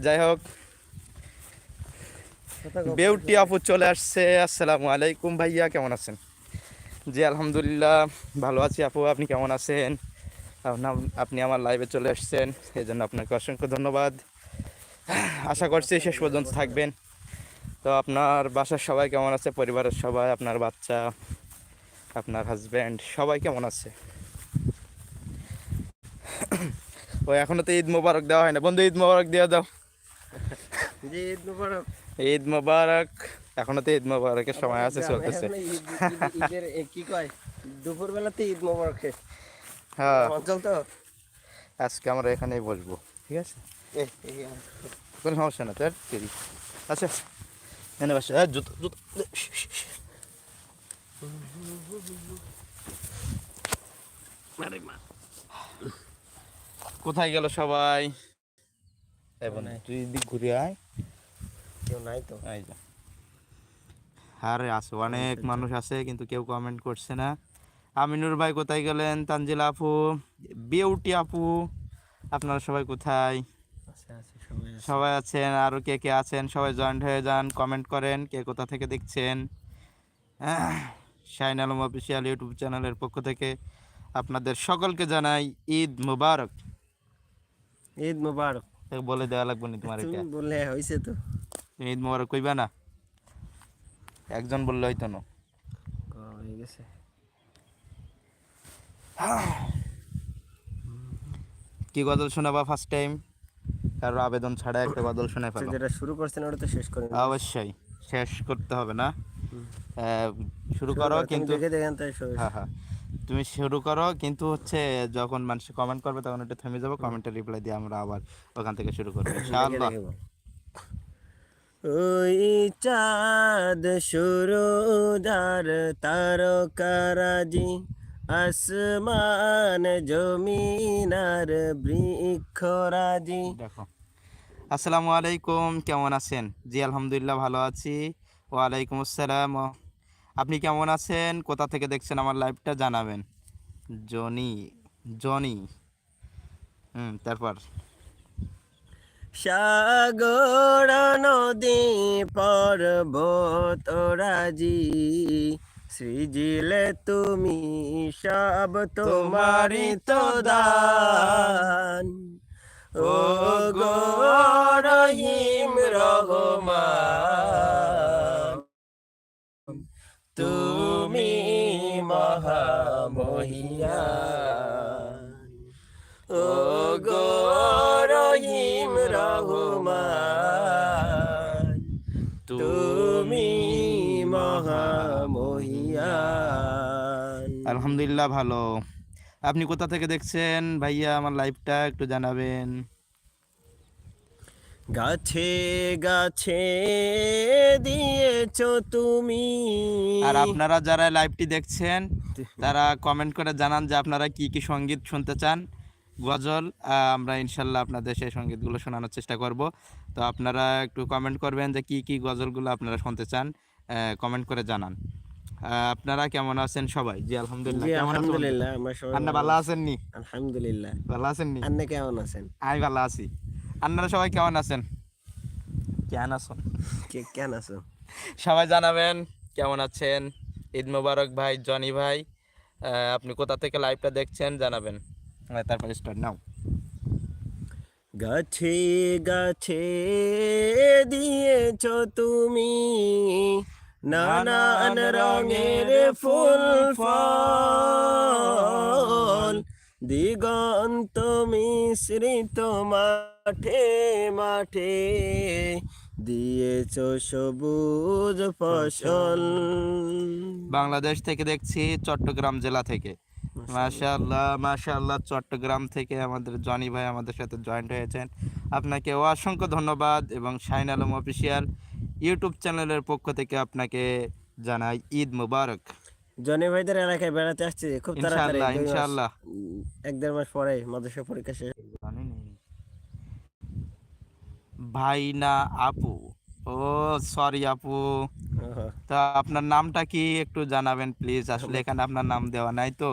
যাই হোক, বেউটি আপু চলে আসছে। আসসালামু আলাইকুম ভাইয়া, কেমন আছেন? জি, আলহামদুলিল্লাহ, ভালো আছি আপু, আপনি কেমন আছেন? আপনা- আপনি আমার লাইভে চলে আসছেন এই জন্য আপনাকে অসংখ্য ধন্যবাদ। আশা করছি শেষ পর্যন্ত থাকবেন। তো আপনার বাসার সবাই কেমন আছে? পরিবারের সবাই, আপনার বাচ্চা, আপনার হাজব্যান্ড সবাই কেমন আছে? ও এখনও তো ঈদ মোবারক দেওয়া হয় না। বন্ধু ঈদ মোবারক দিয়ে দাও। ঈদ মুবারক। ঈদ মোবারক। এখনও তো ঈদ মোবারকের সময় আছে চলতেছে। কি কয়? দুপুর বেলাতে ঈদ মুবারক। হ্যাঁ। অঞ্চল তো। আজকে আমরা এখানেই বসবো। ঠিক আছে? এ, কোনো সমস্যা না তার দেরি। আচ্ছা এনে বাসা। হ্যাঁ জুতো জুতো। আরে মা। কোথায় গেল সবাই? তুই দিক ঘুরে আয়। কেউ নাই তো। আরে আছে অনেক মানুষ আছে কিন্তু কেউ কমেন্ট করছে না। আমিনুর ভাই কোথায় গেলেন? তানজিলা আপু বিউটি আপু আপনারা সবাই কোথায়? আছে আছে সবাই সবাই আছেন? আরও কে কে আছেন? সবাই জয়েন্ট হয়ে যান কমেন্ট করেন কে কোথা থেকে দেখছেন? শাইন আলম অফিসিয়াল ইউটিউব চ্যানেলের পক্ষ থেকে আপনাদের সকলকে জানাই ঈদ মুবারক। ঈদ মুবারক। বলে দেওয়া লাগবে না তোমার এটা। বললে হইছে তো। তুমি ঈদ মুবারক কইবা না? একজন বললে হয়তো না। হয়ে গেছে। কি গজল শোনাবা ফার্স্ট টাইম কারও আবেদন ছাড়া একটা গজল তো ফেলো। যেটা শুরু করছেন ওটা তো শেষ করেন অবশ্যই শেষ করতে হবে না। শুরু করো কিন্তু দেখে দেখেন তাই হ্যাঁ হ্যাঁ। তুমি শুরু করো কিন্তু হচ্ছে যখন মানুষ কমেন্ট করবে তখন একটু থেমে যাব কমেন্টের রিপ্লাই দিয়ে আমরা আবার ওখান থেকে শুরু করব ইনশাআল্লাহ। ওই চাঁদ সুরুদার তারকারাজি আসমান জমিনার বৃক্ষরাজি। দেখো। আসসালামু আলাইকুম কেমন আছেন? জি আলহামদুলিল্লাহ ভালো আছি। ওয়ালাইকুম আসসালাম। আপনি কেমন আছেন? কোথা থেকে দেখছেন আমার লাইভটা জানাবেন। Johnny Johnny. হুম, তারপর। সাগর নদী পর্বতরাজি সৃজিলে তুমি সব তোমারি তো দান। ও গো রহিম রহমান। তুমি মহামহিয়ান ও গো রহিম রহমান, তুমি মহামহিয়ান আলহামদুলিল্লাহ ভালো। আপনি কোথা থেকে দেখছেন? ভাইয়া, আমার লাইভটা একটু জানাবেন। গাছে গাছে দিয়েছ তুমি। আর আপনারা যারা লাইভটি দেখছেন তারা কমেন্ট করে জানান যে আপনারা কি কি সংগীত শুনতে চান। গজল আমরা ইনশাল্লাহ আপনাদের সেই সঙ্গীতগুলো শোনানোর চেষ্টা করব। তো আপনারা একটু কমেন্ট করবেন যে কি কি গজলগুলো আপনারা শুনতে চান কমেন্ট করে জানান। আপনারা কেমন আছেন সবাই? জি আলহামদুলিল্লাহ। কেমন আলহামদুলিল্লাহ আমরা সবাই আন্না ভালো আছেন নি? আলহামদুলিল্লাহ। ভালো আছেন নি? আপনি কেমন আছেন? আমি ভালো আছি। আপনারা সবাই কেমন আছেন? কেন আছেন? কে কেন আছো সবাই জানাবেন কেমন আছেন? ঈদ মোবারক ভাই জনি ভাই আপনি কোথা থেকে লাইভটা দেখছেন জানাবেন। তারপর স্টার্ট নাও। গাছে গাছে দিয়েছ তুমি নানান রঙের ফুল ফল। দিগন্ত মিশ্রিত মাঠে মাঠে দিয়েছ সবুজ ফসল। বাংলাদেশ থেকে দেখছি চট্টগ্রাম জেলা থেকে। মাশাআল্লাহ। মাশাআল্লাহ চট্টগ্রাম থেকে আমাদের জনি ভাই আমাদের সাথে জয়েন্ট হয়েছেন। আপনাকে অসংখ্য ধন্যবাদ এবং শাইন আলম অফিসিয়াল ইউটিউব চ্যানেলের পক্ষ থেকে আপনাকে জানাই ঈদ মুবারক। জনি ভাইদের এলাকায় বেড়াতে আসছে খুব তাড়াতাড়ি। ইনশাআল্লাহ। এক দেড় মাস পরে মাদ্রাসা পরীক্ষা শেষ। ভাই না আপু? ও সরি আপু। তা আপনার নামটা কি একটু জানাবেন প্লিজ আসলে এখানে আপনার নাম দেওয়া নাই তো।